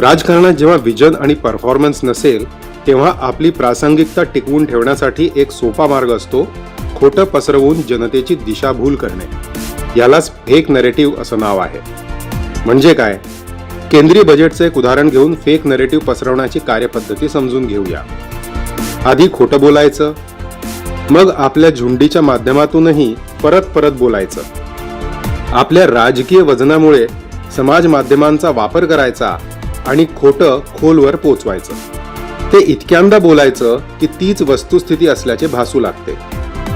राजकारणात जेव्हा विजन आणि परफॉर्मन्स नसेल तेव्हा आपली प्रासंगिकता टिकवून ठेवण्यासाठी एक सोपा मार्ग असतो खोटं पसरवून जनतेची दिशाभूल करणे. यालाच फेक नरेटिव्ह असं नाव आहे. म्हणजे काय? केंद्रीय बजेटचं एक उदाहरण घेऊन फेक नरेटिव्ह पसरवण्याची कार्यपद्धती समजून घेऊया. आधी खोटं बोलायचं मग आपल्या झुंडीच्या माध्यमातूनही परत परत बोलायचं. आपल्या राजकीय वजनामुळे समाज माध्यमांचा वापर करायचा आणि खोटं खोलवर पोचवायचं. ते इतक्यांदा बोलायचं की तीच वस्तुस्थिती असल्याचे भासू लागते.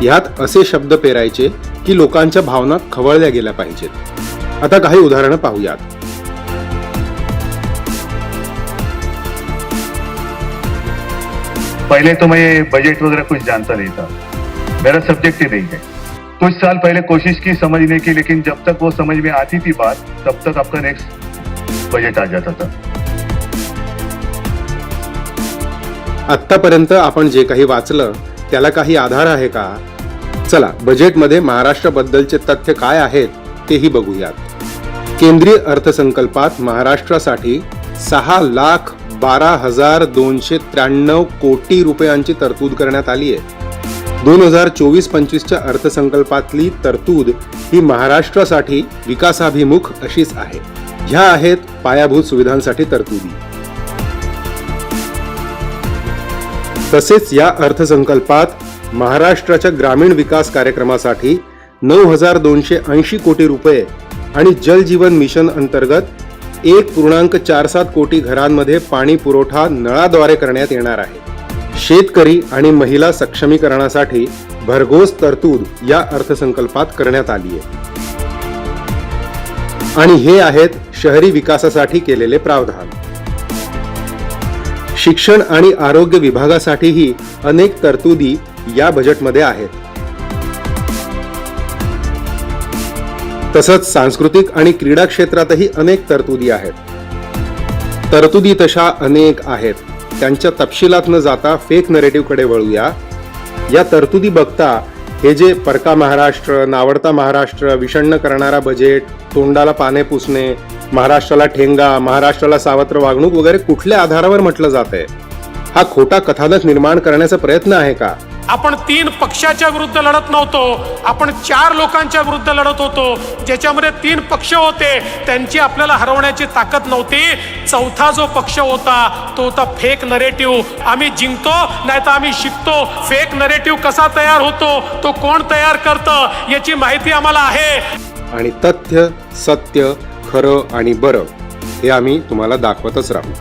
ह्यात असे शब्द पेरायचे की लोकांच्या भावना खवळल्या गेल्या पाहिजेत. आता काही उदाहरणं पाहूयात. पहले तो मैं बजट वगैरह कुछ जानता नहीं था. मेरा सब्जेक्ट ही नहीं है. कुछ साल पहले कोशिश की समझने की लेकिन जब तक वो समझ में आती थी बात तब तक आपका नेक्स्ट बजट आ जाता था. आत्तापर्यंत आपण जे काही वाचलं त्याला काही आधार आहे का? चला बजेटमध्ये महाराष्ट्राबद्दलचे तथ्य काय आहेत तेही बघूयात. केंद्रीय अर्थसंकल्पात महाराष्ट्रासाठी सहा लाख बारा हजार दोनशे त्र्याण्णव कोटी रुपयांची तरतूद करण्यात आली आहे. दोन हजार चोवीस पंचवीसच्या अर्थसंकल्पातली तरतूद ही महाराष्ट्रासाठी विकासाभिमुख अशीच आहे. ह्या आहेत पायाभूत सुविधांसाठी तरतुदी. तसेच या अर्थसंकल्पात महाराष्ट्राच्या ग्रामीण विकास कार्यक्रमासाठी नऊ हजार दोनशे ऐंशी कोटी रुपये आणि जल जीवन मिशन अंतर्गत एक पूर्णांक चार सात कोटी घरांमध्ये पाणी पुरवठा नळाद्वारे करण्यात येणार आहे. शेतकरी आणि महिला सक्षमीकरणासाठी भरघोस तरतूद या अर्थसंकल्पात करण्यात आली आहे आणि हे आहेत शहरी विकासासाठी केलेले प्रावधान. शिक्षण आणि आरोग्य विभागासाठीही अनेक तरतुदी या बजेटमध्ये आहेत. तसंच सांस्कृतिक आणि क्रीडा क्षेत्रातही अनेक तरतुदी आहेत. तरतुदी तशा अनेक आहेत. त्यांच्या तपशिलात न जाता फेक नरेटिव्हकडे वळूया. या तरतुदी बघता हे जे परका महाराष्ट्र नावडता महाराष्ट्र विषण्ण करणारा बजेट तोंडाला पाने पुसणे महाराष्ट्राला ठेंगा महाराष्ट्राला सावत्र वागणूक वगैरे कुठल्या आधारावर म्हटलं जात आहे? हा खोटा कथानक निर्माण करण्याचा प्रयत्न आहे का? आपण तीन पक्षाच्या विरुद्ध लढत नव्हतो. आपण चार लोकांच्या विरुद्ध लढत होतो. ज्याच्यामध्ये तीन पक्ष होते त्यांची आपल्याला हरवण्याची ताकद नव्हती. चौथा जो पक्ष होता तो होता फेक नरेटिव्ह आम्ही जिंकतो नाही तर आम्ही शिकतो. फेक नरेटिव्ह कसा तयार होतो तो कोण तयार करतं याची माहिती आम्हाला आहे. आणि तथ्य सत्य खरं आणि बरं हे आम्ही तुम्हाला दाखवतच राहू.